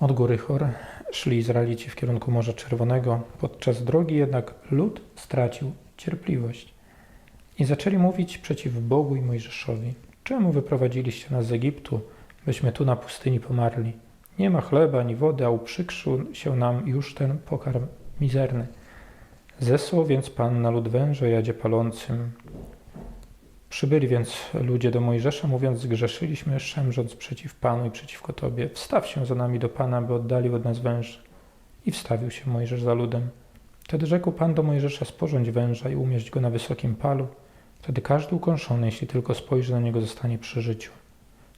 Od góry Chor szli Izraelici w kierunku Morza Czerwonego. Podczas drogi jednak lud stracił cierpliwość i zaczęli mówić przeciw Bogu i Mojżeszowi. Czemu wyprowadziliście nas z Egiptu, byśmy tu na pustyni pomarli? Nie ma chleba ani wody, a uprzykrzył się nam już ten pokarm mizerny. Zesłał więc Pan na lud węża jadzie palącym. Przybyli więc ludzie do Mojżesza, mówiąc, zgrzeszyliśmy, szemrząc przeciw Panu i przeciwko Tobie. Wstaw się za nami do Pana, by oddalił od nas węż. I wstawił się Mojżesz za ludem. Wtedy rzekł Pan do Mojżesza, sporządź węża i umieść go na wysokim palu. Wtedy każdy ukąszony, jeśli tylko spojrzy na niego, zostanie przy życiu.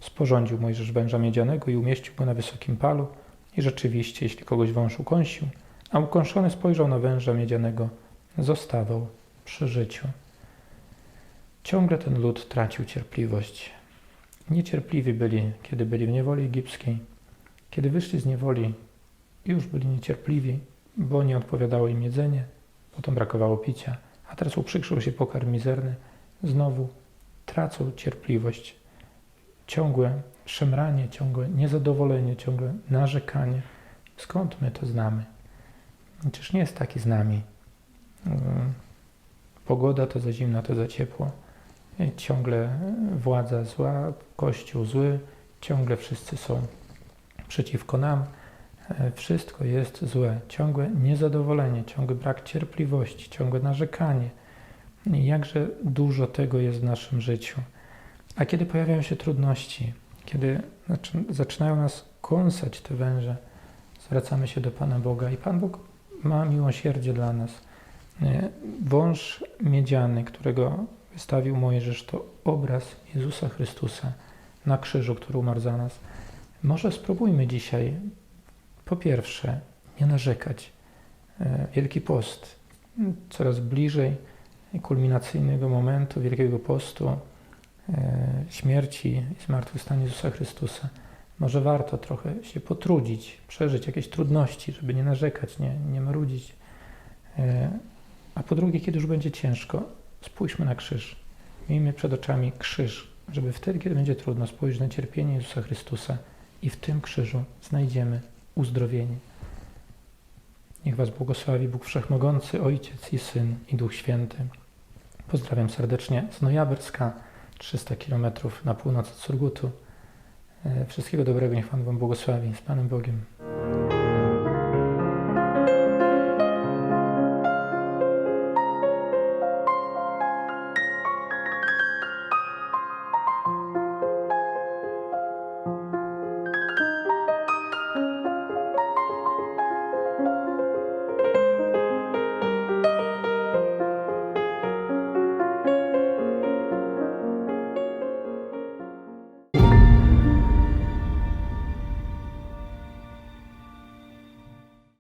Sporządził Mojżesz węża miedzianego i umieścił go na wysokim palu. I rzeczywiście, jeśli kogoś wąż ukąsił, a ukąszony spojrzał na węża miedzianego, zostawał przy życiu. Ciągle ten lud tracił cierpliwość. Niecierpliwi byli, kiedy byli w niewoli egipskiej. Kiedy wyszli z niewoli, już byli niecierpliwi, bo nie odpowiadało im jedzenie, potem brakowało picia, a teraz uprzykrzył się pokarm mizerny. Znowu tracą cierpliwość. Ciągłe szemranie, ciągłe niezadowolenie, ciągłe narzekanie. Skąd my to znamy? Czyż nie jest taki z nami? Yy, Pogoda to za zimna, to za ciepło. Yy, Ciągle władza zła, kościół zły, ciągle wszyscy są przeciwko nam. Yy, Wszystko jest złe. Ciągłe niezadowolenie, ciągły brak cierpliwości, ciągłe narzekanie. Jakże dużo tego jest w naszym życiu. A kiedy pojawiają się trudności, kiedy zaczy- zaczynają nas kąsać te węże, zwracamy się do Pana Boga i Pan Bóg ma miłosierdzie dla nas. Nie? Wąż miedziany, którego wystawił Mojżesz, to obraz Jezusa Chrystusa na krzyżu, który umarł za nas. Może spróbujmy dzisiaj, po pierwsze, nie narzekać. E, Wielki Post, coraz bliżej kulminacyjnego momentu Wielkiego Postu, e, śmierci i zmartwychwstania Jezusa Chrystusa. Może warto trochę się potrudzić, przeżyć jakieś trudności, żeby nie narzekać, nie, nie marudzić. E, A po drugie, kiedy już będzie ciężko, spójrzmy na krzyż. Miejmy przed oczami krzyż, żeby wtedy, kiedy będzie trudno, spojrzeć na cierpienie Jezusa Chrystusa i w tym krzyżu znajdziemy uzdrowienie. Niech Was błogosławi Bóg Wszechmogący, Ojciec i Syn i Duch Święty. Pozdrawiam serdecznie z Nojaberska, 300 km na północ od Surgutu. E, Wszystkiego dobrego, niech Pan Wam błogosławi. Z Panem Bogiem.